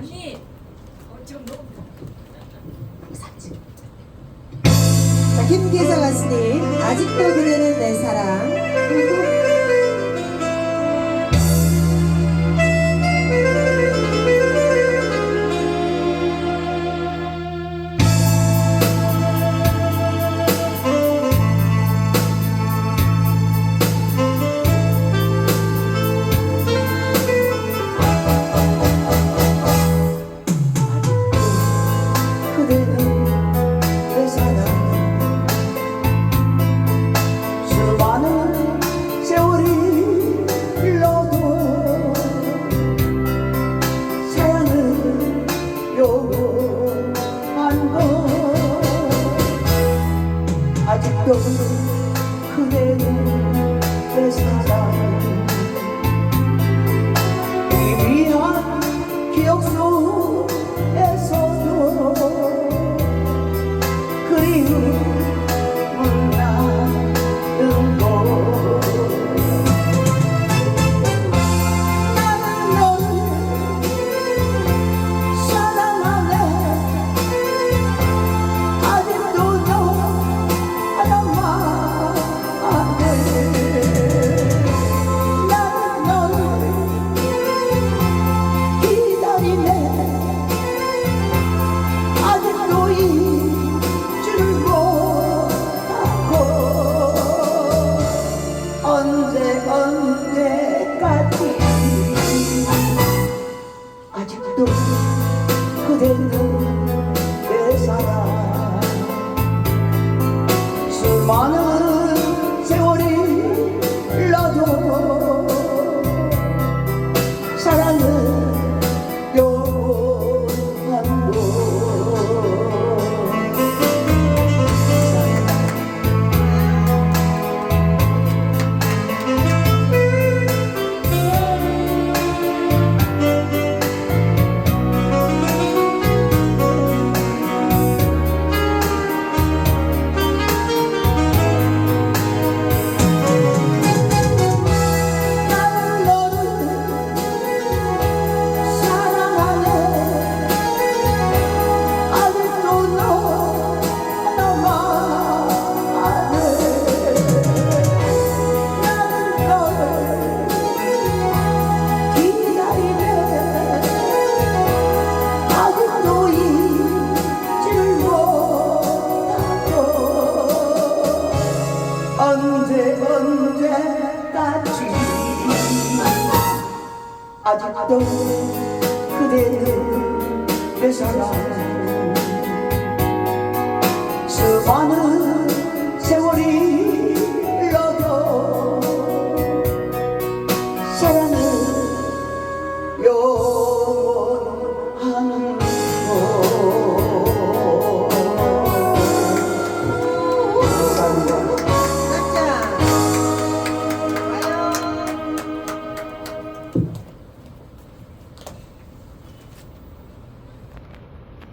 언니 어, 지금 너무 자, 김계사 가수님, 아직도 그대는 내 사랑. 그 대는 내. 수많은 세월이 흘러도 사랑은 영원한 것 아직도 그대는 내 사랑 언제 언제까지? 아직도 그대는 언제 언제까지 아직도 그대는 내 사랑 수많은